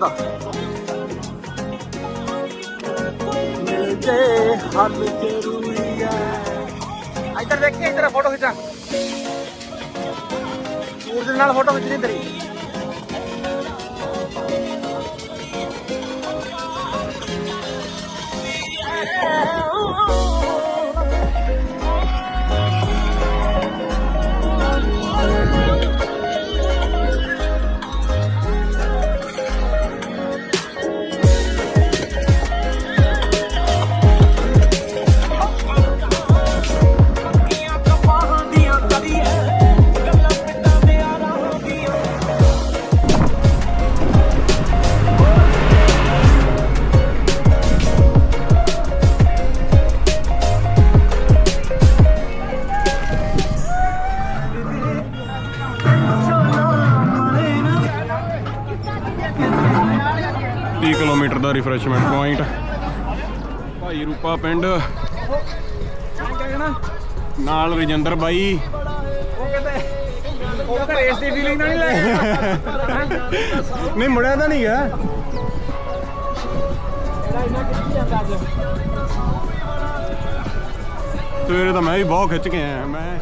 ਧੁੰਦ ਮਿਲ ਜੇ ਹੱਲ ਜ਼ਰੂਰੀ ਹੈ। ਇੱਧਰ ਦੇਖ ਕੇ, ਇੱਧਰ ਫੋਟੋ ਖਿੱਚਾਂ। ਸੂਰਜ ਨਾਲ ਫੋਟੋ ਖਿੱਚਣੀ ਤੇਰੀ। ਰਿਫਰੈਸ਼ਮੈਂਟ ਪੁਆਇੰਟ ਭਾਈ ਰੂਪਾ ਪਿੰਡ। ਨਾਲ ਰਜਿੰਦਰ ਬਾਈ। ਉਹ ਕਹਿੰਦਾ ਰੇਸ ਦੀ ਫੀਲਿੰਗ ਨਹੀਂ ਲੈ ਨਹੀਂ, ਮੁੜਿਆ ਤਾਂ ਨਹੀਂ ਗਿਆ। ਸਵੇਰੇ ਤਾਂ ਮੈਂ ਵੀ ਬਹੁਤ ਖਿੱਚ ਕੇ ਆਇਆ। ਮੈਂ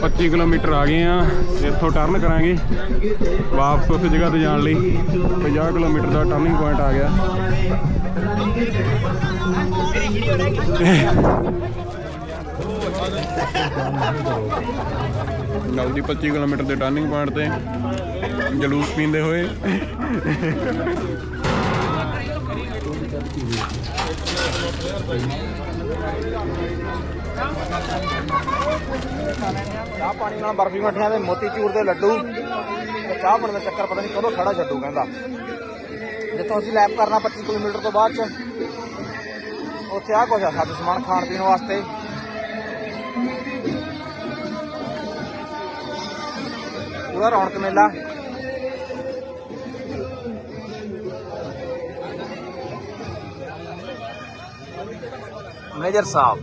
25 ਕਿਲੋਮੀਟਰ ਆ ਗਏ ਆ, ਇੱਥੋਂ ਟਰਨ ਕਰਾਂਗੇ। ਵਾਪਸ ਉਸ ਜਗ੍ਹਾ ਤੇ ਜਾਣ ਲਈ। 50 ਕਿਲੋਮੀਟਰ ਦਾ ਟਰਨਿੰਗ ਪੁਆਇੰਟ ਆ ਗਿਆ। ਲਓ ਜੀ 25 ਕਿਲੋਮੀਟਰ ਦੇ ਟਰਨਿੰਗ ਪੁਆਇੰਟ ਤੇ ਜਲੂਸ ਪੀਂਦੇ ਹੋਏ। ਚਾਹ ਪਾਣੀ ਨਾਲ ਬਰਫੀ ਮੱਠੀਆਂ ਦੇ ਮੋਤੀ ਚੂਰ ਦੇ ਲੱਡੂ। ਚਾਹ ਬਣਨ ਦਾ ਚੱਕਰ ਪਤਾ ਨਹੀਂ ਕਦੋਂ ਖੜਾ ਛੱਡੂ ਕਹਿੰਦਾ। ਜਿੱਥੋਂ ਅਸੀਂ ਲੈਪ ਕਰਨਾ 25 ਕਿਲੋਮੀਟਰ ਤੋਂ ਬਾਅਦ ਚ, ਉੱਥੇ ਆ ਕੁਛ ਆ ਸਾਡੇ ਸਮਾਨ ਖਾਣ ਪੀਣ ਵਾਸਤੇ। ਪੂਰਾ ਰੌਣਕ ਮੇਲਾ। ਮੈਨੇਜਰ ਸਾਹਿਬ।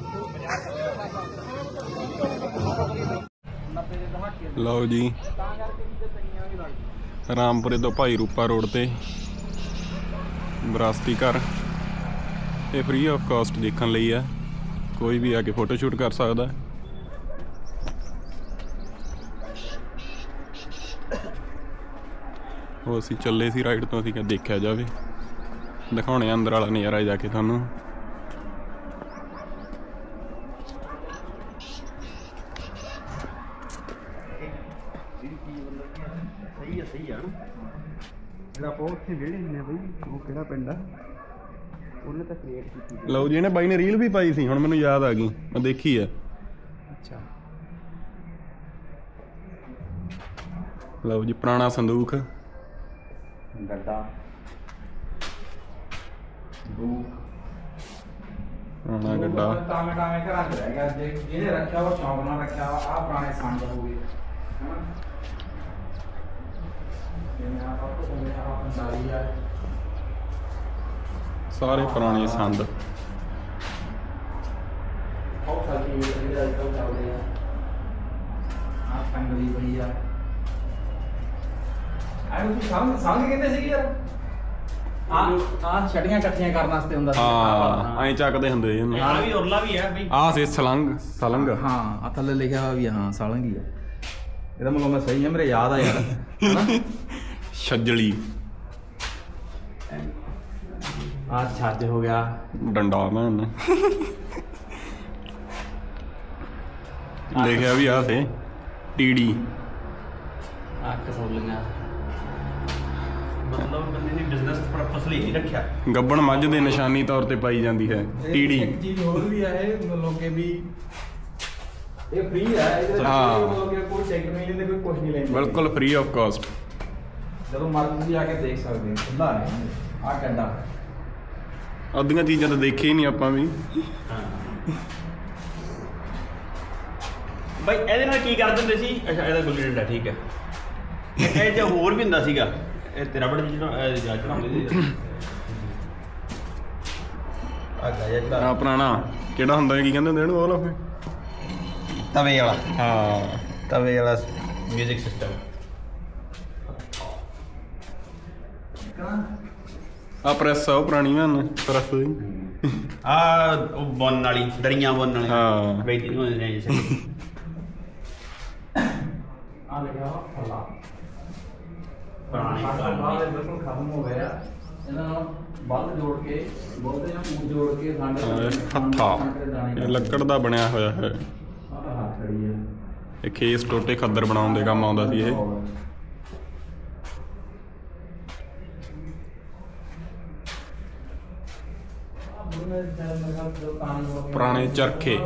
ਲਓ ਜੀ। ਰਾਮਪੁਰੇ ਤੋਂ ਭਾਈ ਰੂਪਾ ਰੋਡ ਤੇ ਵਿਰਾਸਤੀ ਘਰ। ਇਹ ਫ੍ਰੀ ਆਫ ਕਾਸਟ ਦੇਖਣ ਲਈ ਆ। ਕੋਈ ਵੀ ਆ ਕੇ ਫੋਟੋ ਸ਼ੂਟ ਕਰ ਸਕਦਾ। ਉਹ ਅਸੀਂ ਚੱਲੇ ਸੀ ਰਾਈਡ ਤੋਂ, ਅਸੀਂ ਕਿਹਾ ਦੇਖਿਆ ਜਾਵੇ। ਦਿਖਾਉਣੇ ਆ ਅੰਦਰ ਵਾਲਾ ਨਜ਼ਾਰਾ ਜਾ ਕੇ ਤੁਹਾਨੂੰ ਸਹੀ ਹੈ ਸਹੀ ਹੈ ਉੱਥੇ ਵਿਹੜੇ ਹੁੰਦੇ ਆ ਬਈ ਉਹ ਕਿਹੜਾ ਪਿੰਡ ਆ? ਉਹਨੇ ਤਾਂ ਕ੍ਰੀਏਟ ਕੀਤੀ ਲਓ ਜੀ ਇਹਨੇ ਬਾਈ ਨੇ ਰੀਲ ਵੀ ਪਾਈ ਸੀ ਹੁਣ ਮੈਨੂੰ ਯਾਦ ਆ ਗਈ ਮੈਂ ਦੇਖੀ ਆ। ਅੱਛਾ। ਲਓ ਜੀ ਪੁਰਾਣਾ ਸੰਦੂਕ ਗੱਡਾ ਦੂ ਪੁਰਾਣਾ ਗੱਡਾ। ਟਾਵੇਂ ਟਾਵੇਂ ਘਰਾਂ ਚ ਰਹਿ ਗਿਆ। ਜੇ ਜਿਹਨੇ ਰੱਖਿਆ ਉਹ ਸ਼ੌਂਕ ਨਾਲ ਰੱਖਿਆ ਆ ਪੁਰਾਣੇ ਸੰਗ ਹੋ ਗਏ। ਹਨਾ ਜਿਵੇਂ ਆ ਪਾਪਾ ਕੋਲੇ ਆ ਪੰਸਾਰੀ ਆ ਸਾਰੇ ਪੁਰਾਣੇ ਸੰਦ। ਉਹ ਸਾਡੀ ਜਿਹੜੇ ਅੱਜ ਕੱਲ੍ਹ ਚੱਲਦੇ ਆ ਆ ਸੰਗਲੀ ਬੜੀ ਆ। ਆਹ ਤੂੰ ਸੰਗ ਸੰਗ ਕਹਿੰਦੇ ਸੀ ਯਾਰ। ਆ ਆ ਛੜੀਆਂ ਇਕੱਠੀਆਂ ਕਰਨ ਵਾਸਤੇ ਹੁੰਦਾ ਸੀ। ਹਾਂ ਐਂ ਚੱਕਦੇ ਹੁੰਦੇ ਸੀ ਇਹਨੂੰ। ਆ ਵੀ ਉਰਲਾ ਵੀ ਹੈ ਬਈ ਆਹ ਸੀ ਸਲੰਗ ਸਲੰਗ। ਹਾਂ ਆ ਥੱਲੇ ਲਿਖਿਆ ਹੋਇਆ ਵੀ ਆ, ਹਾਂ ਸਾਲੰਗੀ ਆ। ਇਹਦਾ ਮਤਲਬ ਮੈਂ ਸਹੀ ਹੈ ਮੇਰੇ ਯਾਦ ਆ ਯਾਰ। ਹਨਾ? ਛੱਜਲੀ। ਆ ਛੱਜ ਹੋ ਗਿਆ। ਡੰਡਾ ਮੈਂ ਲਿਖਿਆ ਵੀ ਆ ਸੀ ਟੀਡੀ ਆ ਕਸੌਲੀਆਂ ਮਤਲਬ ਬੰਦੇ ਨੇ ਬਿਜ਼ਨਸ ਪਰਪਸ ਲਈ ਨਹੀਂ ਰੱਖਿਆ। ਗੱਬਣ ਮੱਝ ਦੇ ਨਿਸ਼ਾਨੀ ਤੌਰ ਤੇ ਪਾਈ ਜਾਂਦੀ ਹੈ। ਟੀਡੀ ਇੱਕ ਚੀਜ਼ ਹੋਰ ਵੀ ਆ ਇਹ ਵੀ ਫ੍ਰੀ ਇਹਦੇ ਹਾਂ। ਕਿ ਕੋਈ ਚੈੱਕ ਨਹੀਂ ਲੈਂਦੇ ਕੋਈ ਕੁਝ ਨਹੀਂ ਲੈਂਦੇ। ਬਿਲਕੁਲ ਫ੍ਰੀ ਆਫ ਕਾਸਟ ਜਦੋਂ ਮਰਜ਼ੀ ਤੁਸੀਂ ਆ ਕੇ ਦੇਖ ਸਕਦੇ ਹੋ ਖੁੱਲਾ ਹੈ ਆ ਕੰਡਾ। ਅੱਧੀਆਂ ਚੀਜ਼ਾਂ ਤਾਂ ਦੇਖੀ ਹੀ ਨਹੀਂ ਆਪਾਂ ਵੀ। ਬਈ ਇਹਦੇ ਨਾਲ ਕੀ ਕਰਦੇ ਹੁੰਦੇ ਸੀ? ਅੱਛਾ ਇਹਦਾ ਗੁੱਲੀ ਡੰਡਾ ਠੀਕ ਹੈ। ਇਹ ਇਹ ਤੇ ਹੋਰ ਵੀ ਹੁੰਦਾ ਸੀਗਾ। ਇਹ ਤੇ ਰਬੜ ਜਿਹੜਾ ਜਾ ਚੜਾਉਂਦੇ ਸੀ। ਆ ਜਿਹੜਾ। ਆ ਪੁਰਾਣਾ ਕਿਹੜਾ ਹੁੰਦਾ ਹੈ, ਕੀ ਕਹਿੰਦੇ ਹੁੰਦੇ ਇਹਨੂੰ ਉਹ ਲਾ ਤਵੇ ਵਾਲਾ। ਹਾਂ। ਤਵੇ ਵਾਲਾ 뮤직 ਸਿਸਟਮ ਆ ਪ੍ਰੈਸ ਆ ਉਹ ਪੁਰਾਣੀ ਮੈਂ ਪ੍ਰੈਸ ਦੀ। ਆ ਉਹ ਬੁੰਨ ਵਾਲੀ ਦਰੀਆਂ ਬੁੰਨ ਵਾਲੀ ਹਾਂ। ਬੈਠੀ ਨੂੰ ਨੇ ਸੀ ਆ ਲਿਖਿਆ ਵਾ ਫੱਲਾ ਪੁਰਾਣੀ ਬਾਅਦ ਇਹ ਬਿਲਕੁਲ ਖਤਮ ਹੋ ਗਿਆ। ਇਹਨਾਂ ਨਾਲ ਬਲ ਜੋੜ ਕੇ ਬਹੁਤੇ ਜਾਂ ਪੂਰ ਜੋੜ ਕੇ ਸਾਡੇ ਹੱਥਾ। ਇਹ ਲੱਕੜ ਦਾ ਬਣਿਆ ਹੋਇਆ ਹੈ। ਇਹ ਖੇਸ ਟੋਟੇ ਖੱਦਰ ਬਣਾਉਣ ਦੇ ਕੰਮ ਆਉਂਦਾ ਸੀ ਇਹ। ਪੁਰਾਣੇ ਚਰਖੇ।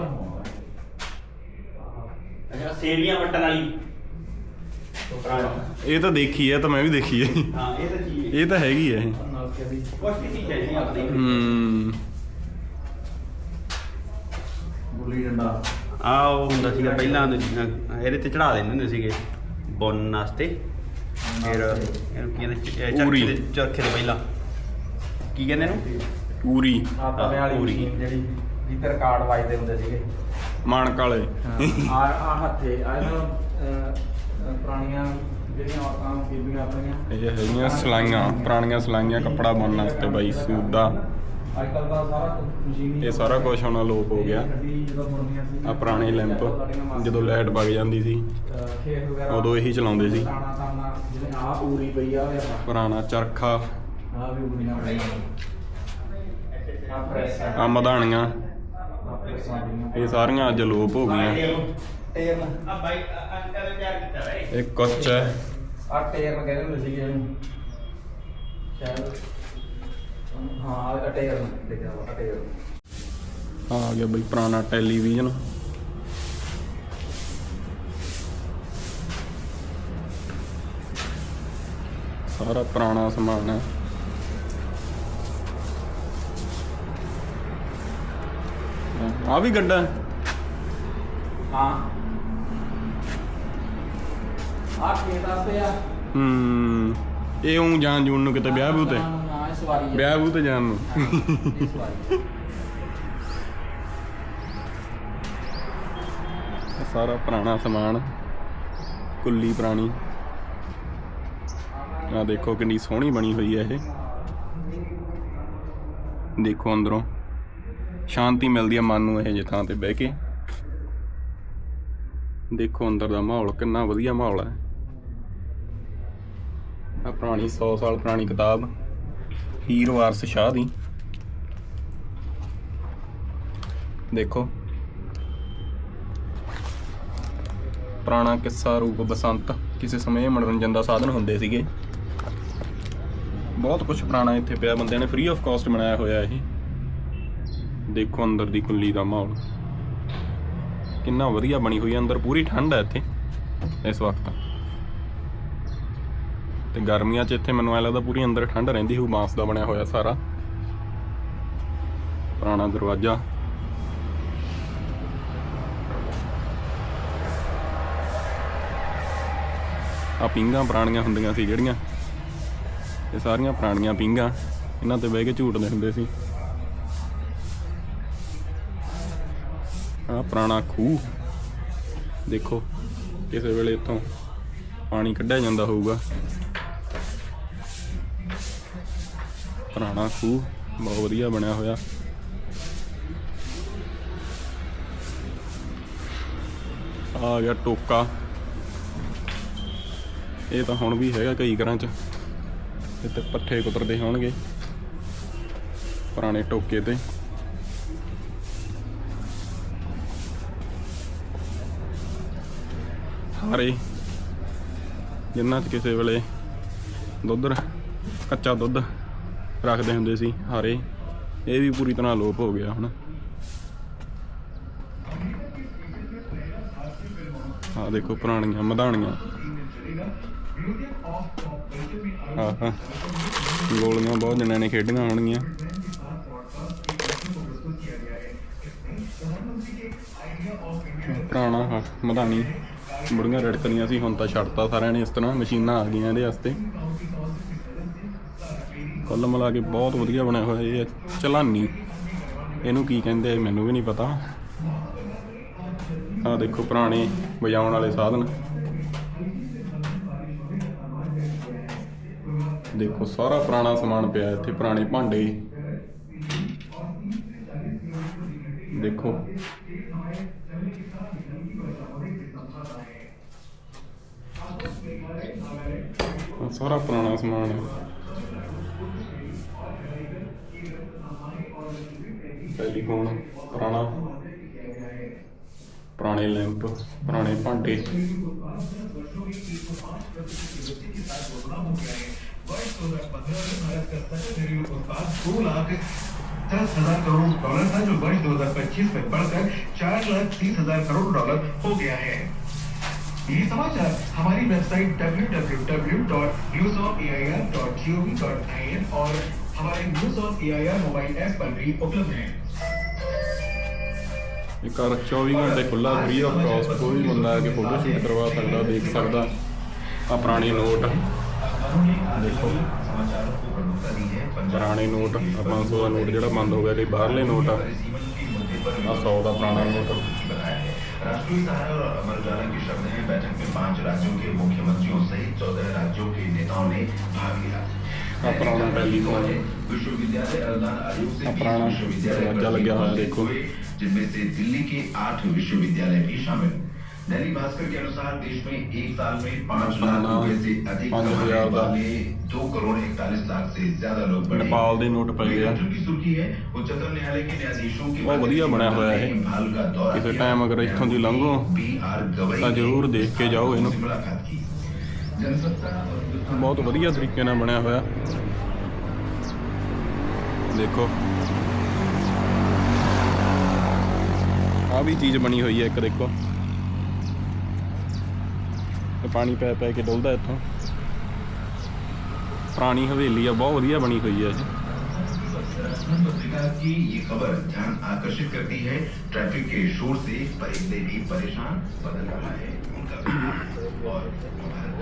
ਅੱਛਾ ਸੇਰੀਆਂ ਵਟਣ ਵਾਲੀ। ਪੁਰਾਣੀ। ਇਹ ਤਾਂ ਦੇਖੀ ਹੈ ਤਾਂ ਮੈਂ ਵੀ ਦੇਖੀ ਹੈ ਹਾਂ ਇਹ ਤਾਂ ਚੀਜ਼ ਇਹ ਤਾਂ ਹੈਗੀ ਹੈ ਇਹ। ਨਾਲ ਕੇ ਵੀ ਕੁਛ ਵੀ ਚੀਜ਼ ਹੈ ਜੀ ਆਪਣੀ। ਹੂੰ। ਗੁੱਲੀ ਡੰਡਾ। ਆ ਉਹ ਹੁੰਦਾ ਸੀਗਾ ਪਹਿਲਾਂ ਇਹਦੇ ਤੇ ਚੜਾ ਦਿੰਦੇ ਹੁੰਦੇ ਸੀਗੇ ਬੁੰਨ ਵਾਸਤੇ। ਫਿਰ ਇਹਨੂੰ ਕੀ ਕਹਿੰਦੇ। ਚਰਖੇ ਦੇ ਚਰਖੇ ਦੇ ਪਹਿਲਾਂ। ਕੀ ਕਹਿੰਦੇ ਨੂੰ ਪੂਰੀ। ਆ ਤਵੇ ਵਾਲੀ ਪੂਰੀ। ਮਸ਼ੀਨ ਜਿਹੜੀ ਜਿੱਤੇ ਰਿਕਾਰਡ ਵੱਜਦੇ ਹੁੰਦੇ ਸੀਗੇ। ਮਾਣਕ ਵਾਲੇ। ਆ ਆ ਹੱਥੇ ਆ ਇਹਨਾਂ ਅਹ, ਅਹ, ਪੁਰਾਣੀਆਂ ਜਿਹੜੀਆਂ ਔਰਤਾਂ ਬੀਬੀਆਂ ਆਪਣੀਆਂ। ਇਹ ਹੈਗੀਆਂ ਸਲਾਈਆਂ ਪੁਰਾਣੀਆਂ ਸਲਾਈਆਂ ਕੱਪੜਾ ਬੁਣਨ ਵਾਸਤੇ ਬਾਈ ਸੂਟ ਦਾ ਅੱਜ ਕੱਲ ਦਾ ਸਾਰਾ ਕੁਛ ਮਸ਼ੀਨੀ ਇਹ ਸਾਰਾ ਕੁਝ ਹੁਣ ਅਲੋਪ ਹੋ ਗਿਆ। ਗੱਡੀ ਜਦੋਂ ਸੀ ਆ ਪੁਰਾਣੇ ਲੈਂਪ ਜਦੋਂ ਲਾਈਟ ਵਗ ਜਾਂਦੀ ਸੀ। ਅਹ, ਖੇਤ ਵਗੈਰਾ ਉਦੋਂ ਇਹੀ ਚਲਾਉਂਦੇ ਸੀ। ਤਾਣਾ ਤਾਣਾ ਜਿਵੇਂ ਆ ਪੂਰੀ ਪਈ ਆ ਵੇ ਪੁਰਾਣਾ ਚਰਖਾ। ਆ ਵੀ ਆ ਮਧਾਣੀਆਂ ਇਹ ਸਾਰੀਆਂ ਅੱਜ ਲੋਪ ਹੋ ਗਈਆਂ। ਆ ਬਾਈ ਅੰਕਲ ਤਿਆਰ ਕੀਤਾ ਵੇ ਇਹ ਕੁਛ ਹੈ। ਆ ਟੇਰਨ ਕਹਿੰਦੇ ਹੁੰਦੇ ਸੀਗੇ ਇਹਨੂੰ ਸ਼ਾਇਦ ਹਾਂ ਆ ਟੇਰਨ ਲਿਖਿਆ ਵਾ ਟੇਰਨ ਆ ਗਿਆ ਬਈ ਪੁਰਾਣਾ ਟੈਲੀਵਿਜ਼ਨ। ਸਾਰਾ ਪੁਰਾਣਾ ਸਮਾਨ ਹੈ। ਆ ਵੀ ਗੱਡਾ ਹੈ? ਆ ਖੇਤ ਆਸਤੇ ਆ ਹੂੰ ਇਹ ਉਂ ਜਾਣ ਜੂਣ ਨੂੰ ਕਿਤੇ ਵਿਆਹ ਬੂ ਤੇ। ਹਾਂ ਇਹ ਸਵਾਰੀ ਹੈ। ਵਿਆਹ ਬੂ ਤੇ ਜਾਣ ਨੂੰ। ਇਹ ਸਵਾਰੀ ਹੈ। ਇਹ ਸਾਰਾ ਪੁਰਾਣਾ ਸਮਾਨ ਕੁੱਲੀ ਪੁਰਾਣੀ। ਆ ਦੇਖੋ ਕਿੰਨੀ ਸੋਹਣੀ ਬਣੀ ਹੋਈ ਹੈ ਇਹ। ਦੇਖੋ ਅੰਦਰੋਂ। ਸ਼ਾਂਤੀ ਮਿਲਦੀ ਹੈ ਮਨ ਨੂੰ ਇਹ ਜਿਹੇ ਥਾਂ ਤੇ ਬਹਿ ਕੇ। ਦੇਖੋ ਅੰਦਰ ਦਾ ਮਾਹੌਲ ਕਿੰਨਾ ਵਧੀਆ ਮਾਹੌਲ ਹੈ ਆ ਪੁਰਾਣੀ 100 ਸਾਲ ਪੁਰਾਣੀ ਕਿਤਾਬ, ਹੀਰ ਵਾਰਸ ਸ਼ਾਹ ਦੀ। ਦੇਖੋ। ਪੁਰਾਣਾ ਕਿੱਸਾ ਰੂਪ ਬਸੰਤ, ਕਿਸੇ ਸਮੇਂ ਮਨੋਰੰਜਨ ਦਾ ਸਾਧਨ ਹੁੰਦੇ ਸੀਗੇ। ਬਹੁਤ ਕੁਝ ਪੁਰਾਣਾ ਇੱਥੇ ਪਿਆ, ਬੰਦਿਆਂ ਨੇ ਫ੍ਰੀ ਆਫ ਕਾਸਟ ਬਣਾਇਆ ਹੋਇਆ ਇਹ। ਦੇਖੋ ਅੰਦਰ ਦੀ ਕੁੱਲੀ ਦਾ ਮਾਹੌਲ। ਕਿੰਨਾ ਵਧੀਆ ਬਣੀ ਹੋਈ ਹੈ ਅੰਦਰ ਪੂਰੀ ਠੰਡ ਹੈ ਇੱਥੇ, ਇਸ ਵਕਤ। ਤੇ ਗਰਮੀਆਂ 'ਚ ਇੱਥੇ ਮੈਨੂੰ ਐ ਲੱਗਦਾ ਪੂਰੀ ਅੰਦਰ ਠੰਡ ਰਹਿੰਦੀ ਹੋਊ, ਬਾਂਸ ਦਾ ਬਣਿਆ ਹੋਇਆ ਸਾਰਾ। ਪੁਰਾਣਾ ਦਰਵਾਜ਼ਾ। ਆ ਪਿੰਗਾਂ ਪੁਰਾਣੀਆਂ ਹੁੰਦੀਆਂ ਸੀ ਜਿਹੜੀਆਂ, ਇਹ ਸਾਰੀਆਂ ਪੁਰਾਣੀਆਂ ਪਿੰਗਾਂ, ਇਹਨਾਂ ਤੇ ਬਹਿ ਕੇ ਝੂਟਦੇ ਹੁੰਦੇ ਸੀ। ਆ ਪੁਰਾਣਾ ਖੂਹ। ਦੇਖੋ, ਕਿਸੇ ਵੇਲੇ ਇੱਥੋਂ ਪਾਣੀ ਕੱਢਿਆ ਜਾਂਦਾ ਹੋਊਗਾ। ਪੁਰਾਣਾ ਖੂਹ ਬਹੁਤ ਵਧੀਆ ਬਣਿਆ ਹੋਇਆ। ਆ ਗਿਆ ਟੋਕਾ। ਇਹ ਤਾਂ ਹੁਣ ਵੀ ਹੈਗਾ ਕਈ ਘਰਾਂ 'ਚ। ਇੱਥੇ ਪੱਠੇ ਕੁਤਰਦੇ ਹੋਣਗੇ ਪੁਰਾਣੇ ਟੋਕੇ ਤੇ। ਹਾਰੇ ਜਿੰਨਾਂ 'ਚ ਕਿਸੇ ਵੇਲੇ ਦੁੱਧ, ਕੱਚਾ ਦੁੱਧ ਰੱਖਦੇ ਹੁੰਦੇ ਸੀ ਹਾਰੇ, ਇਹ ਵੀ ਪੂਰੀ ਤਰ੍ਹਾਂ ਲੋਪ ਹੋ ਗਿਆ ਹੁਣ। ਆ ਦੇਖੋ ਪੁਰਾਣੀਆਂ ਮਧਾਣੀਆਂ। ਆਹਾ, ਗੋਲੀਆਂ ਬਹੁਤ ਜਣਿਆਂ ਨੇ ਖੇਡੀਆਂ ਹੋਣਗੀਆਂ। ਪੁਰਾਣਾ ਆਹ ਮਧਾਣੀ। ਬੜੀਆਂ ਰੜਕਣੀਆਂ ਸੀ, ਹੁਣ ਤਾਂ ਛੱਡਤਾ ਸਾਰਿਆਂ ਨੇ, ਇਸ ਤਰ੍ਹਾਂ ਮਸ਼ੀਨਾਂ ਆ ਗਈਆਂ ਇਹਦੇ ਵਾਸਤੇ। ਕੁੱਲ ਮਿਲਾ ਕੇ ਬਹੁਤ ਵਧੀਆ ਬਣਿਆ ਹੋਇਆ ਇਹ ਚਲਾਨੀ। ਇਹਨੂੰ ਕੀ ਕਹਿੰਦੇ ਮੈਨੂੰ ਵੀ ਨਹੀਂ ਪਤਾ। ਆ ਦੇਖੋ ਪੁਰਾਣੇ ਵਜਾਉਣ ਵਾਲੇ ਸਾਧਨ। ਦੇਖੋ ਸਾਰਾ ਪੁਰਾਣਾ ਸਮਾਨ ਪਿਆ ਇੱਥੇ, ਪੁਰਾਣੇ ਭਾਂਡੇ। ਦੇਖੋ ਆਹ ਸਾਰਾ ਪੁਰਾਣਾ ਸਮਾਨ ਹੈ ਟੈਲੀਫੋਨ ਪੁਰਾਣਾ ਪੁਰਾਣੇ ਲੈਂਪ ਪੁਰਾਣੇ ਭਾਂਡੇ वर्ष दो हजार पंद्रह में भारत का सबसे घरेलू उत्पाद दो लाख दस हजार करोड़ डॉलर था जो वर्ष 2025 में बढ़कर चार लाख तीस हजार करोड़ डॉलर हो गया है ये समाचार हमारी वेबसाइट www.newsofair.gov.in और हमारे news of AIR mobile app पर भी उपलब्ध है ਇਹ ਘਰ 24 ਘੰਟੇ ਖੁੱਲਾ ਫ੍ਰੀ ਆਫ ਕਾਸਟ ਕੋਈ ਵੀ ਬੰਦਾ ਆ ਕੇ ਫੋਟੋ ਸ਼ੂਟ ਕਰਵਾ ਸਕਦਾ ਦੇਖ ਸਕਦਾ ਆ ਪੁਰਾਣੇ ਨੋਟ ਦੇਖੋ समाचारों को प्रमुखता दी है पंजाब ਪੁਰਾਣੇ ਨੋਟ ਆ 500 ਦਾ ਨੋਟ ਜਿਹੜਾ ਬੰਦ ਹੋ ਗਿਆ ਤੇ ਬਾਹਰਲੇ ਨੋਟ ਆ जीवन के मुद्दे पर ਆ 100 ਦਾ ਪੁਰਾਣਾ ਨੋਟ बताया है राष्ट्रीय सहारा और अमर उजाला के शब्द हैं बैठक में पांच राज्यों के मुख्यमंत्रियों सहित चौदह राज्यों के नेताओं ने भाग लिया ਆ ਪੁਰਾਣਾ ਟੈਲੀਫੋਨ विश्वविद्यालय अनुदान आयोग से अब बीस पुराना विश्वविद्यालय दरवाजा लग गया है, देखो। हुए, जिनमें से दिल्ली के आठ विश्वविद्यालय भी शामिल दैनिक भास्कर के अनुसार देश में एक साल में पाँच लाख पुराना रुपए से अधिक पाँच कमाने हजार का। वाले दो करोड़ इकतालीस लाख से ज्यादा लोग बढ़े ਨੇਪਾਲ ਦੇ ਨੋਟ ਪਏ ਆ लेखन की सुर्खी है उच्चतम न्यायालय के न्यायाधीशों की ਬਹੁਤ ਵਧੀਆ ਬਣਿਆ ਹੋਇਆ ਇਹ। इम्फाल का दौरा ਕਿਸੇ किया। time ਅਗਰ ਇੱਥੋਂ ਦੀ ਲੰਘੋ बी आर गवई ਤਾਂ ने ਜ਼ਰੂਰ ਦੇਖ ਕੇ ਜਾਓ ਇਹਨੂੰ। से मुलाकात की जनसत्ता और ਬਹੁਤ ਵਧੀਆ ਤਰੀਕੇ ਨਾਲ ਬਣਿਆ ਹੋਇਆ ਦੇਖੋ ਆ ਵੀ ਚੀਜ਼ ਬਣੀ ਹੋਈ ਹੈ ਇੱਕ ਦੇਖੋ ਤੇ ਪਾਣੀ ਪੈ ਪੈ ਕੇ ਡੁੱਲਦਾ ਇੱਥੋਂ ਪੁਰਾਣੀ ਹਵੇਲੀ ਆ ਬਹੁਤ ਵਧੀਆ ਬਣੀ ਹੋਈ ਹੈ ਇਹ राजधानी पत्रिका की ये खबर ध्यान आकर्षित करती है ट्रैफिक के शोर से परिंदे भी परेशान बदल रहा है उनका व्यवहार और भारत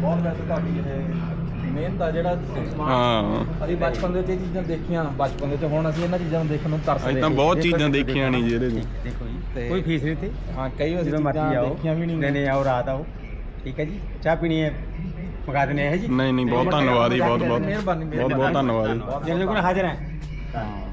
ਬਹੁਤ ਵੈਸੇ ਤੁਹਾਡੀ ਇਹ ਮਿਹਨਤ ਆ ਜਿਹੜਾ ਹਾਂ। ਅਸੀਂ ਬਚਪਨ ਦੇ ਵਿੱਚ ਚੀਜ਼ਾਂ ਦੇਖੀਆਂ ਬਚਪਨ ਦੇ ਵਿੱਚ ਹੁਣ ਅਸੀਂ ਇਹਨਾਂ ਚੀਜ਼ਾਂ ਨੂੰ ਦੇਖਣ ਨੂੰ ਤਰਸਦੇ ਅਸੀਂ ਤਾਂ ਬਹੁਤ ਚੀਜ਼ਾਂ ਦੇਖੀਆਂ ਨਹੀਂ ਜਿਹੜੇ ਜੀ ਦੇਖੋ ਜੀ ਕੋਈ ਫੀਸ ਨਹੀਂ ਹਾਂ ਕਈ ਅਸੀਂ ਮਰਜ਼ੀ ਆਓ। ਦੇਖੀਆਂ ਵੀ ਨਹੀਂ ਨਹੀਂ ਆਓ ਰਾਤ ਆਓ। ਠੀਕ ਹੈ ਜੀ ਚਾਹ ਪੀਣੀ ਹੈ ਪਕਾ ਦੇਣੇ ਹੈ ਜੀ। ਨਹੀਂ ਨਹੀਂ ਬਹੁਤ ਧੰਨਵਾਦ ਜੀ ਬਹੁਤ ਬਹੁਤ ਮਿਹਰਬਾਨੀ ਬਹੁਤ ਬਹੁਤ ਧੰਨਵਾਦ ਜੀ। ਜਿਹੜੇ ਕੋਲ ਹਾਜ਼ਰ ਹੈ।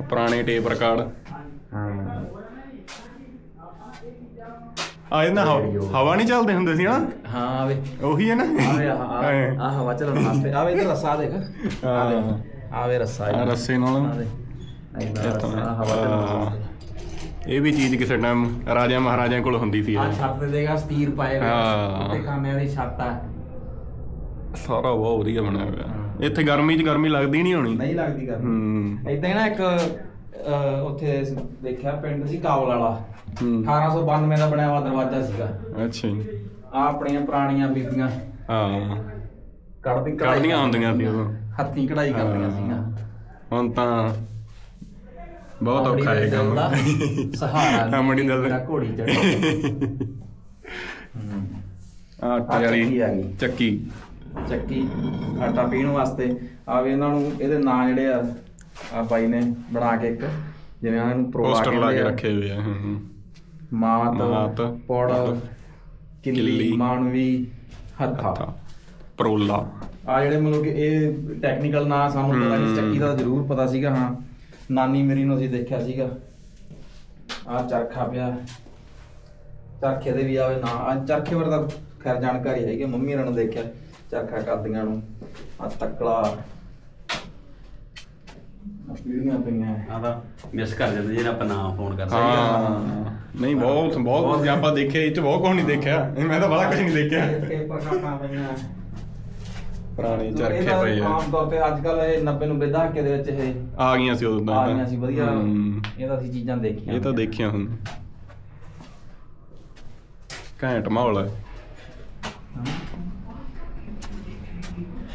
ਪੁਰਾਣੇ ਟੇਪ ਰਿਕਾਰਡ ਹਾਂ ਆ ਇਹਨਾਂ ਹਵਾ ਨਹੀਂ ਚੱਲਦੇ ਹੁੰਦੇ ਸੀ ਹਨਾ ਹਾਂ ਆਵੇ ਉਹੀ ਹੈ ਨਾ ਆਵੇ ਆ ਹਵਾ ਚੱਲਣ ਵਾਸਤੇ ਆਵੇ ਇਧਰ ਰੱਸਾ ਦੇਖ ਆਵੇ ਰੱਸਾ ਰੱਸੇ ਨਾਲ ਆਵੇ ਹਵਾ ਚੱਲਣ ਵਾਸਤੇ ਇਹ ਵੀ ਚੀਜ਼ ਕਿਸੇ ਟਾਈਮ ਰਾਜਾ ਮਹਾਰਾਜਿਆਂ ਕੋਲ ਹੁੰਦੀ ਸੀ ਆ ਛੱਤ ਤੇ ਦੇਗਾ ਸਟੀਰ ਪਾਏ ਹਾਂ। ਉੱਤੇ ਕਾਮਿਆਂ ਦੀ ਛੱਤ ਆ। ਸਾਰਾ ਬਹੁਤ ਵਧੀਆ ਬਣਿਆ ਹੋਇਆ। ਇੱਥੇ ਗਰਮੀ 'ਚ ਗਰਮੀ ਲੱਗਦੀ ਨਹੀਂ ਹੋਣੀ। ਨਹੀਂ ਲੱਗਦੀ ਹੂੰ। ਇਦਾਂ ਹੀ ਨਾ ਇੱਕ ਅਹ, ਉੱਥੇ ਦੇਖਿਆ ਪਿੰਡ ਸੀ ਕਾਬਲ ਵਾਲਾ। ਹੂੰ। 1892 ਦਾ ਬਣਿਆ ਹੋਇਆ ਦਰਵਾਜ਼ਾ ਸੀਗਾ। ਅੱਛਾ ਜੀ। ਆ ਆਪਣੀਆਂ ਪੁਰਾਣੀਆਂ ਬੀਬੀਆਂ। ਹਾਂ। ਕੱਢਦੀ ਕੱਢਦੀਆਂ ਹੁੰਦੀਆਂ ਸੀ ਉਦੋਂ ਹੱਥੀਂ ਕਢਾਈ ਕਰਦੀਆਂ ਹਾਂ। ਸੀਗੀਆਂ। ਹੁਣ ਤਾਂ ਬਹੁਤ ਔਖਾ ਦੇ ਹੈ ਕੰਮ ਦਾ ਸਹਾਰਾ ਦਿਲ ਮੇਰਾ ਘੋੜੀ ਚੜ੍ਹ ਆਟਾ ਵਾਲੀ ਚੱਕੀ ਆ। ਚੱਕੀ। ਆਟਾ ਪੀਣ ਵਾਸਤੇ। ਆਵੇ ਇਹਨਾਂ ਨੂੰ ਇਹਦੇ ਨਾਂ ਜਿਹੜੇ ਆ ਆ ਬਾਈ ਨੇ ਬਣਾ ਕੇ ਇੱਕ ਜਿਵੇਂ ਆ ਇਹਨੂੰ ਪ੍ਰੋਲਾ ਪੋਸਟਰ ਲਾ ਕੇ ਆ। ਰੱਖੇ ਹੋਏ ਆ ਹੂੰ, ਹੂੰ। ਮਾਤ ਪੌੜ ਕਿੱਲੀ ਮਾਨਵੀ ਹੱਥਾ। ਪਰੋਲਾ। ਆ ਜਿਹੜੇ ਮਤਲਬ ਕਿ ਇਹ ਟੈਕਨੀਕਲ ਨਾਂ ਸਾਨੂੰ ਪਤਾ ਨਹੀਂ। ਚੱਕੀ ਦਾ ਜ਼ਰੂਰ ਪਤਾ ਸੀਗਾ ਹਾਂ। ਨਾਨੀ ਮੇਰੀ ਨੂੰ ਅਸੀਂ ਦੇਖਿਆ ਸੀਗਾ। ਆ ਚਰਖਾ ਪਿਆ। ਚਰਖੇ ਦੇ ਵੀ ਆਵੇ ਨਾ ਆ ਚਰਖੇ ਬਾਰੇ ਤਾਂ ਖੈਰ ਜਾਣਕਾਰੀ ਹੈਗੀ ਮੰਮੀ ਨੂੰ ਦੇਖਿਆ ਚਰਖਾ ਕਰਦੀਆਂ ਨੂੰ। ਆ ਤਕਲਾ ਆ ਪੀੜੀਆਂ ਪਈਆਂ। ਆ ਤਾਂ ਮਿਸ ਕਰ ਜਾਂਦੇ ਜਿਹੜਾ ਆਪਾਂ ਨਾਮ ਫੋਨ ਕਰਦੇ ਹਾਂ। ਨਹੀਂ ਬਹੁਤ ਬਹੁਤ ਆਪਾਂ ਦੇਖਿਆ ਇਹ ਚ ਬਹੁਤ ਕੁਝ ਨਹੀਂ ਦੇਖਿਆ। ਇਹ ਮੈਂ ਤਾਂ ਬੜਾ ਕੁਝ ਨਹੀਂ ਦੇਖਿਆ। ਪੇਪਰ ਕਾਪਾਂ ਪਈਆਂ। ਪੁਰਾਣੇ ਚਰਖੇ ਇਹ ਤਾਂ ਪਏ ਆ। ਆਮ ਤੌਰ ਤੇ ਅੱਜ ਕੱਲ ਇਹ 90 90 ਦਹਾਕੇ ਦੇ ਵਿੱਚ ਇਹ ਆ ਗਈਆਂ ਸੀ ਉਦੋਂ ਤਾਂ। ਆ ਗਈਆਂ ਸੀ ਵਧੀਆ। ਇਹ ਤਾਂ ਅਸੀਂ ਚੀਜ਼ਾਂ ਦੇਖੀਆਂ ਇਹ ਤਾਂ ਦੇਖਿਆ ਹੁਣ। ਘੈਂਟ ਮਾਹੌਲ ਹੈ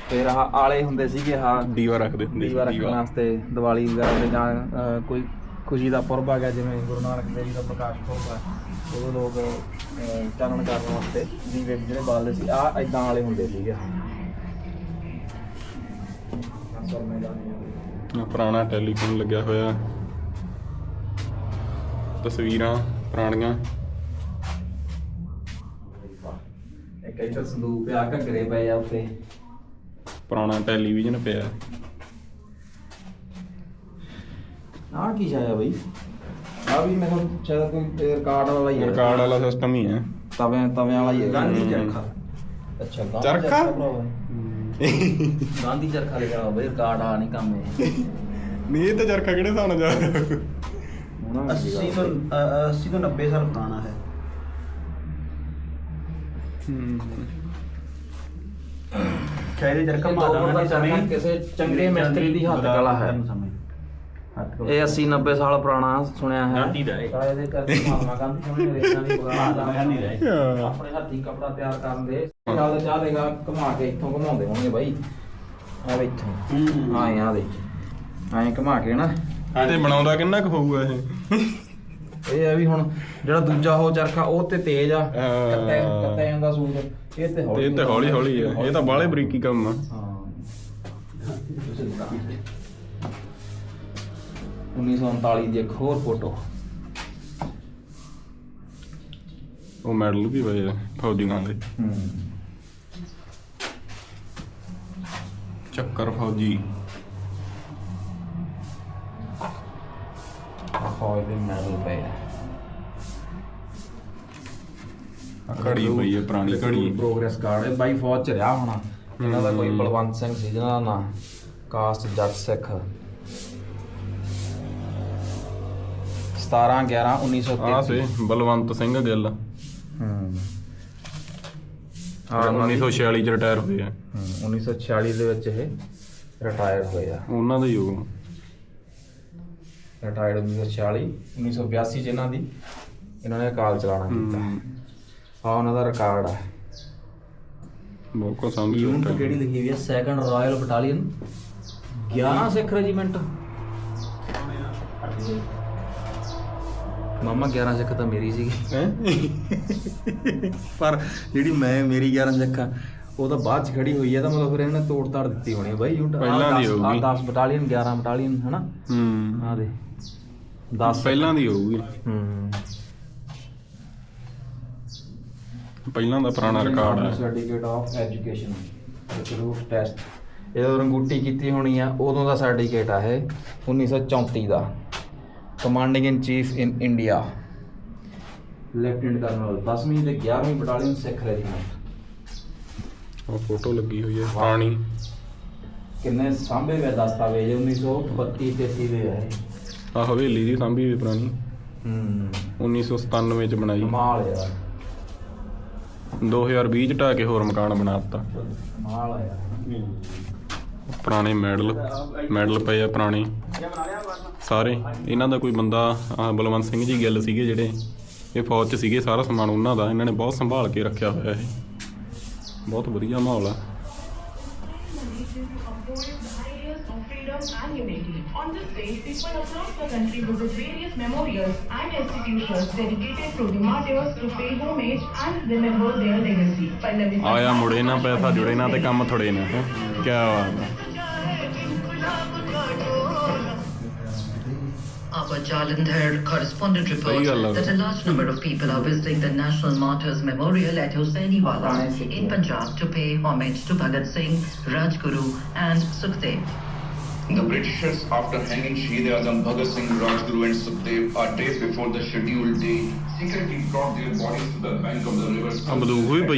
ਫਿਰ ਆਹ ਆਲੇ ਹੁੰਦੇ ਸੀਗੇ ਆਹ ਦੀਵਾ ਰੱਖਦੇ ਹੁੰਦੇ ਦੀਵਾ ਰੱਖਣ ਵਾਸਤੇ ਦੀਵਾਲੀ ਵਗੈਰਾ ਤੇ ਜਾਂ ਕੋਈ ਖੁਸ਼ੀ ਦਾ ਪੁਰਬ ਆ ਗਿਆ ਜਿਵੇਂ ਗੁਰੂ ਨਾਨਕ ਦੇਵ ਜੀ ਦਾ ਪ੍ਰਕਾਸ਼ ਪੁਰਬ ਆ ਉਹ ਲੋਕ ਚਾਨਣ ਕਰਨ ਵਾਸਤੇ ਦੀਵੇ ਜਿਹੜੇ ਬਾਲਦੇ ਸੀ। ਆ ਇਦਾਂ ਵਾਲੇ ਹੁੰਦੇ ਸੀਗੇ। ਆਹ ਸਰਮੇਦਾਨੀਆਂ ਆਹ ਪੁਰਾਣਾ ਟੈਲੀਫੋਨ ਲੱਗਿਆ ਹੋਇਆ। ਤਸਵੀਰਾਂ ਪੁਰਾਣੀਆਂ। ਇੱਕ ਇੱਧਰ ਸੰਦੂਕ ਆ ਘੱਗਰੇ ਪਏ ਆ ਉੱਤੇ। ਪੁਰਾਣਾ ਟੈਲੀਵਿਜ਼ਨ ਪਿਆ। ਆਹ ਕੀ ਛਾਇਆ ਬਈ? ਆ ਵੀ ਮੈਂ ਕਿਹਾ ਸ਼ਾਇਦ ਕੋਈ ਰਿਕਾਰਡ ਵਾਲਾ ਹੀ ਹੈ। ਰਿਕਾਰਡ ਵਾਲਾ ਸਿਸਟਮ ਹੀ ਹੈ। ਤਵਿਆਂ ਤਵਿਆਂ ਵਾਲਾ ਹੀ ਹੈ। ਗਾਂਧੀ ਚਰਖਾ। ਅੱਛਾ ਚਰਖਾ? ਗਾਂਧੀ ਚਰਖਾ ਲਿਖਿਆ ਹੋਇਆ ਬਈ ਰਿਕਾਰਡ ਆ ਨਹੀਂ ਕੰਮ ਇਹ। ਨਹੀਂ ਇਹ ਤਾਂ ਚਰਖਾ ਕਿਹੜੇ ਹਿਸਾਬ ਨਾਲ ਜਾ ਰਿਹਾ 80 ਤੋਂ 80 ਤੋਂ 90 ਸਾਲ ਪੁਰਾਣਾ ਹੈ। ਸ਼ਾਇਦ ਇਹ ਚਰਖਾ ਮਾਦਾ ਉਹਨਾਂ ਦੇ ਸਮੇਂ ਕਿਸੇ ਚੰਗੇ ਮਿਸਤਰੀ ਦੀ ਹੱਥ ਕਲਾ ਹੈ। ਇਹ 80 90 ਸਾਲ ਪੁਰਾਣਾ ਸੁਣਿਆ ਹੈ। ਗਾਂਧੀ ਦਾ ਇਹ। ਸ਼ਾਇਦ ਇਹ ਕਰਕੇ ਮਹਾਤਮਾ ਗਾਂਧੀ ਸਮੇਂ ਰੇਤਾਂ ਦੀ ਗਾਂਧੀ ਦਾ ਇਹ। ਆਪਣੇ ਹੱਥੀਂ ਕਪੜਾ ਤਿਆਰ ਕਰਨ ਦੇ। ਨਾਲ ਦਾ ਚਾਹ ਦੇਗਾ ਘੁਮਾ ਕੇ ਇੱਥੋਂ ਘੁਮਾਉਂਦੇ ਹੋਣਗੇ ਬਾਈ। ਆ ਇੱਥੋਂ। ਹਾਂ। ਆ ਦੇ। ਐਂ ਘੁਮਾ ਕੇ ਨਾ। ਤੇ ਬਣਾਉਂਦਾ ਕਿੰਨਾ ਕੁ ਹੋਊਗਾ ਇਹ? ਇਹ ਹੈ ਵੀ ਹੁਣ ਜਿਹੜਾ ਦੂਜਾ ਉਹ ਚਰਖਾ ਉਹ ਤੇ ਤੇਜ਼ ਆ। ਹਾਂ। ਕੱਤੇ ਕੱਤੇ ਜਾਂਦਾ ਸੂਟ। ਇਹ ਤੇ ਹੌਲੀ ਇਹ ਤੇ ਹੌਲੀ ਹੌਲੀ ਆ। ਇਹ ਤਾਂ ਬਾਹਲੇ ਬਰੀਕੀ ਕੰਮ ਆ। ਹਾਂ। 1939 ਦੀ ਇੱਕ ਹੋਰ ਫੋਟੋ। ਉਹ ਮੈਡਲ ਵੀ ਪਏ ਆ ਫੌਜੀਆਂ ਦੇ। ਚੱਕਰ ਫੌਜੀ। ਫੌਜ ਦੇ ਮੈਡਲ ਪਏ ਆ। ਆਹ ਘੜੀ ਪਈ ਹੈ ਪੁਰਾਣੀ ਘੜੀ। ਪ੍ਰੋਗਰੈਸ ਕਾਰਡ ਹੈ ਬਾਈ ਫੌਜ ਚ ਰਿਹਾ ਹੋਣਾ। ਇਹਨਾਂ ਦਾ ਕੋਈ। ਬਲਵੰਤ ਸਿੰਘ ਸੀ ਜਿਹਨਾਂ ਦਾ ਨਾਂ ਕਾਸਟ ਜੱਟ ਸਿੱਖ। 17 11 ਆ 1933 ਸੇ ਬਲਵੰਤ ਸਿੰਘ ਗਿੱਲ। ਹੂੰ। ਆ 1946 ਚ ਰਿਟਾਇਰ ਹੋਏ ਆ। ਹੂੰ, 1946 ਦੇ ਵਿੱਚ ਇਹ ਰਿਟਾਇਰ ਹੋਏ ਆ। ਉਹਨਾਂ ਦਾ ਹੀ ਹੋਊ ਰਿਟਾਇਰਡ 1946 1982 ਚ ਇਹਨਾਂ ਦੀ। ਇਹਨਾਂ ਨੇ ਅਕਾਲ ਚਲਾਣਾ ਕੀਤਾ। ਹੂੰ। ਆ ਉਹਨਾਂ ਦਾ ਰਿਕਾਰਡ ਆ। ਬਹੁਤ ਕੋ ਸਮਝ ਯੂਨਿਟ ਕਿਹੜੀ ਲਿਖੀ ਹੋਈ ਹੈ second royal battalion 11 Sikh regiment ਮਾਮਾ 11 ਸਿੱਖ ਤਾਂ ਮੇਰੀ ਸੀਗੀ। ਪਰ ਜਿਹੜੀ ਮੈਂ ਮੇਰੀ 11 ਸਿੱਖਾ ਉਹ ਤਾਂ ਬਾਅਦ ਚ ਖੜੀ ਹੋਈ ਹੈ ਤਾਂ ਮਤਲਬ ਫਿਰ ਇਹਨਾਂ ਨੇ ਤੋੜ ਤਾੜ ਦਿੱਤੀ ਹੋਣੀ ਹੈ ਬਾਈ ਯੂਨਿਟ ਪਹਿਲਾਂ ਦੀ ਹੋਊਗੀ। 10 ਬਟਾਲੀਅਨ 11 ਬਟਾਲੀਅਨ ਹਨਾ? ਹੂੰ। ਆ ਦੇ 10 ਪਹਿਲਾਂ ਦੀ ਹੋਊਗੀ। ਹੂੰ। ਪਹਿਲਾਂ ਦਾ ਪੁਰਾਣਾ ਰਿਕਾਰਡ ਹੈ certificate of education proof test ਜਦੋਂ ਰੰਗੂਟੀ ਕੀਤੀ ਹੋਣੀ ਆ ਉਦੋਂ ਦਾ ਸਰਟੀਫਿਕੇਟ ਆ ਇਹ 1934 ਦਾ। Commanding in chief in India lieutenant colonel 10ਵੀਂ ਤੇ 11ਵੀਂ ਬਟਾਲੀਅਨ ਸਿੱਖ ਰੈਜੀਮੈਂਟ ਉਹ ਫੋਟੋ ਲੱਗੀ ਹੋਈ ਹੈ ਪੁਰਾਣੀ। ਕਿੰਨੇ ਸਾਂਭੇ ਹੋਏ ਦਸਤਾਵੇਜ਼ 1932 33 ਦੇ ਆ ਇਹ ਆ ਹਵੇਲੀ ਦੀ ਸਾਂਭੀ ਵੀ ਪੁਰਾਣੀ। ਹੂੰ। 1997 ਚ ਬਣਾਈ। ਕਮਾਲ ਯਾਰ। 2020 ਚ ਢਾਹ ਕੇ ਹੋਰ ਮਕਾਨ ਬਣਾ ਦਿੱਤਾ। ਕਮਾਲ ਯਾਰ। ਪੁਰਾਣੇ ਮੈਡਲ ਮੈਡਲ ਪਏ ਆ ਪੁਰਾਣੇ। ਸਾਰੇ ਇਹਨਾਂ ਦਾ ਕੋਈ ਬੰਦਾ ਆਹ ਬਲਵੰਤ ਸਿੰਘ ਜੀ ਗਿੱਲ ਸੀਗੇ ਜਿਹੜੇ ਇਹ ਫੌਜ 'ਚ ਸੀਗੇ ਸਾਰਾ ਸਮਾਨ ਉਹਨਾਂ ਦਾ ਇਹਨਾਂ ਨੇ ਬਹੁਤ ਸੰਭਾਲ ਕੇ ਰੱਖਿਆ ਹੋਇਆ ਇਹ ਬਹੁਤ ਵਧੀਆ ਮਾਹੌਲ ਆ ideas of freedom and unity. On this day, people across the country visit various memorials and institutions dedicated to the martyrs to pay homage and remember their legacy. Pallavi ਆਇਆ ਮੁੜੇ ਨਾ ਪੈਸਾ ਜੁੜੇ ਨਾ ਤੇ ਕੰਮ ਥੋੜੇ ਨਾ ਕੀ ਬਾਤ ਹੈ our Jalandhar correspondent reports that a large number of people are visiting the National Martyrs Memorial at Hossainiwala in Punjab to pay homage to Bhagat Singh, Rajguru and Sukhdev. The Britishers, after hanging Shahid Azam, Bhagat Singh, Rajguru and Sukhdev, are day before the scheduled day, secretly brought their bodies to the bank of the river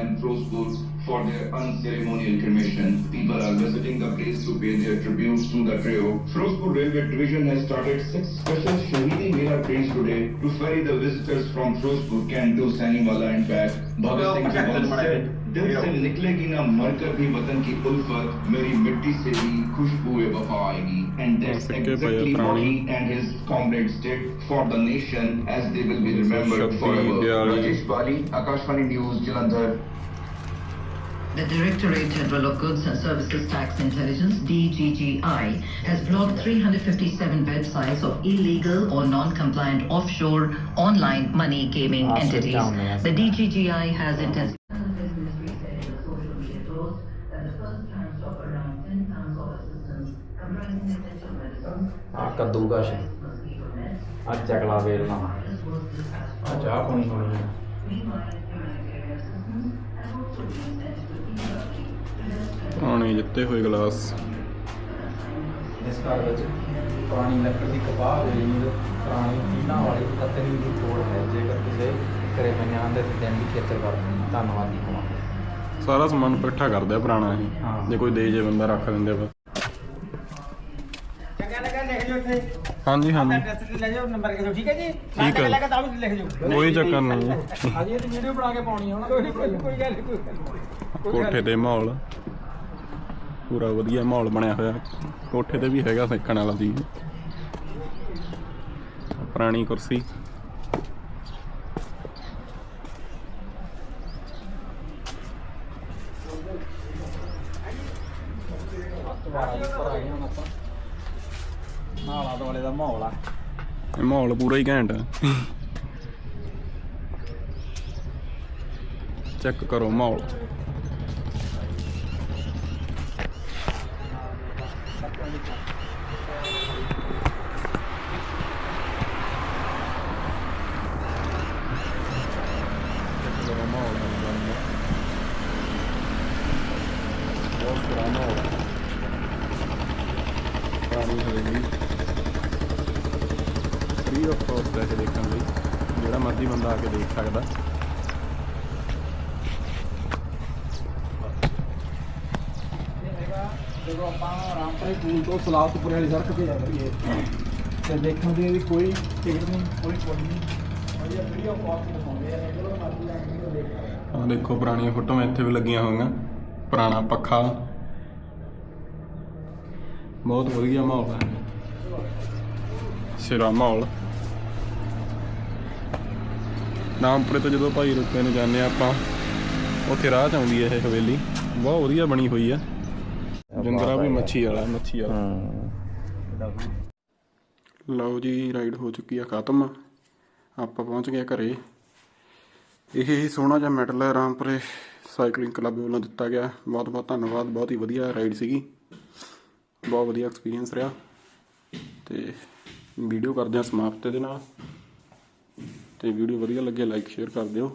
and throws goods for their unceremonial cremation. People are visiting the place to pay their tributes to the trio. Firozpur Railway Division has started six special Shahidi Mela trains today to ferry the visitors from Firozpur Camp to Saniwala and back. Bhagat Singh दिल से निकलेगी ना मरकर भी वतन की उल्फत मेरी मिट्टी से भी खुशबुए वफा आएगी and that's सिक्के पे exactly what प्राणी। he and his comrades did for the nation as they will be remembered शक्ति forever. दयालु। Rajesh Bali, Akashvani News, Jalandhar. The Directorate General of Goods and Services Tax Intelligence, DGGI, has blocked 357 websites of illegal or non-compliant offshore online money gaming Ah, sit entities. down, yes. The DGGI has intensified. ਆ ਕੱਦੂਕਸ਼। ਆ ਚਕਲਾ ਵੇਲਣਾ ਆ ਚਾਹ ਪਾਣੀ ਹੋਣੀ ਹੈ ਪੁਰਾਣੇ ਜਿੱਤੇ ਹੋਏ ਗਲਾਸ। ਇਸ ਘਰ ਵਿੱਚ ਪੁਰਾਣੀ ਲੱਕੜ ਦੀ ਕਪਾਹ ਵੇਲੀ ਨੂੰ ਪੁਰਾਣੀ ਟੀਨਾ ਵਾਲੀ ਕਤਰੀ ਦੀ ਤੋੜ ਹੈ। ਜੇਕਰ ਕਿਸੇ ਘਰੇ ਪੰਜਾਂ ਦੇ ਤੇ ਦਿਨ ਦੀ ਖੇਤਰ ਕਰਦੇ ਹਾਂ ਧੰਨਵਾਦੀ ਹੋਵਾਂਗੇ। ਸਾਰਾ ਸਮਾਨ ਇਕੱਠਾ ਕਰਦੇ ਆ ਪੁਰਾਣਾ ਇਹ। ਹਾਂ। ਜੇ ਕੋਈ ਦੇ ਜੇ ਬੰਦਾ ਰੱਖ ਦਿੰਦੇ ਆ ਬਸ ਇੱਥੇ ਹਾਂਜੀ ਹਾਂਜੀ। ਐਡਰੈਸ ਤੇ ਲੈ ਜਾਓ ਨੰਬਰ ਲਿਖ ਠੀਕ ਹੈ ਜੀ? ਠੀਕ ਹੈ। ਲੈ ਕੇ ਤਾਂ ਵੀ ਲਿਖ ਦਿਓ ਕੋਈ ਚੱਕਰ ਨਹੀਂ ਜੀ। ਅਜੇ ਤੇ ਵੀਡੀਓ ਬਣਾ ਕੇ ਪਾਉਣੀ ਹੁਣ ਕੋਈ ਕੋਈ ਕੋਈ ਗੱਲ ਨੀ, ਕੋਈ ਗੱਲ ਨੀ। ਕੋਠੇ ਤੇ ਮਾਹੌਲ। ਪੂਰਾ ਵਧੀਆ ਮਾਹੌਲ ਬਣਿਆ ਹੋਇਆ। ਕੋਠੇ ਤੇ ਵੀ ਹੈਗਾ ਸਿੱਖਣ ਵਾਲਾ ਸੀ ਪੁਰਾਣੀ ਕੁਰਸੀ। ਨਾਲਾ ਦੁਆਲੇ ਦਾ ਮਾਹੌਲ ਆ। ਇਹ ਮਾਹੌਲ ਪੂਰਾ ਹੀ ਘੈਂਟ ਹੈ ਚੈੱਕ ਕਰੋ ਮਾਹੌਲ ਬਹੁਤ ਪੁਰਾਣਾ ਮਾਹੌਲ ਹੈ ਪੁਰਾਣੀ ਹਵੇਲੀ ਫ੍ਰੀ ਆਫ ਕਾਸਟ ਹੈ ਇਹ ਦੇਖਣ ਲਈ ਜਿਹੜਾ ਮਰਜ਼ੀ ਬੰਦਾ ਆ ਕੇ ਦੇਖ ਸਕਦਾ ਜਦੋਂ ਆਪਾਂ ਰਾਮਪੁਰੇ ਪੁਲ ਤੋਂ ਸਲਾਹਤਪੁਰੇ ਵਾਲੀ ਸੜਕ ਤੇ ਜਾ ਰਹੀਏ ਤੇ ਦੇਖਣ ਦੀ ਵੀ ਕੋਈ ਟਿਕਟ ਨਹੀਂ, ਕੋਈ ਕੋਈ ਨਹੀਂ। ਵਧੀਆ ਵੀਡੀਓ ਕਾਲ ਦਿਖਾਉਂਦੇ ਆ ਜਦੋਂ ਮਰਜ਼ੀ ਜਾ ਕੇ ਦੇਖ ਸਕਦੇ ਦੇਖੋ, ਪੁਰਾਣੀਆਂ ਫੋਟੋਆਂ ਇੱਥੇ ਵੀ ਲੱਗੀਆਂ ਹੋਈਆਂ। ਪੁਰਾਣਾ ਪੱਖਾ। ਬਹੁਤ ਵਧੀਆ ਮਾਹੌਲ ਹੈ ਸਿਰਾ ਮਾਹੌਲ। ਨਾਮਪੁਰੇ ਤੋਂ ਜਦੋਂ ਭਾਈ ਰੁਕੇ ਨੂੰ ਜਾਂਦੇ ਆ ਆਪਾਂ, ਉੱਥੇ ਰਾਹ ਚ ਆਉਂਦੀ ਹੈ ਇਹ ਹਵੇਲੀ। ਬਹੁਤ ਵਧੀਆ ਬਣੀ ਹੋਈ ਹੈ ਜਿੰਦਰਾ ਵੀ ਮੱਛੀ ਵਾਲਾ ਮੱਛੀ ਵਾਲਾ। ਲਓ ਜੀ ਰਾਈਡ ਹੋ ਚੁੱਕੀ ਆ ਖਤਮ। ਆਪਾਂ ਪਹੁੰਚ ਗਏ ਘਰੇ। ਇਹ ਹੀ ਸੋਹਣਾ ਜਿਹਾ ਮੈਡਲ ਹੈ ਰਾਮਪੁਰੇ ਸਾਈਕਲਿੰਗ ਕਲੱਬ ਵੱਲੋਂ ਦਿੱਤਾ ਗਿਆ। ਬਹੁਤ ਬਹੁਤ ਧੰਨਵਾਦ ਬਹੁਤ ਹੀ ਵਧੀਆ ਰਾਈਡ ਸੀਗੀ। ਬਹੁਤ ਵਧੀਆ ਐਕਸਪੀਰੀਅੰਸ ਰਿਹਾ। ਤੇ ਵੀਡੀਓ ਕਰਦੇ ਹਾਂ ਸਮਾਪਤ ਇਹਦੇ ਨਾਲ। ਤੇ ਵੀਡੀਓ ਵਧੀਆ ਲੱਗੇ ਲਾਈਕ ਸ਼ੇਅਰ ਕਰ ਦਿਓ।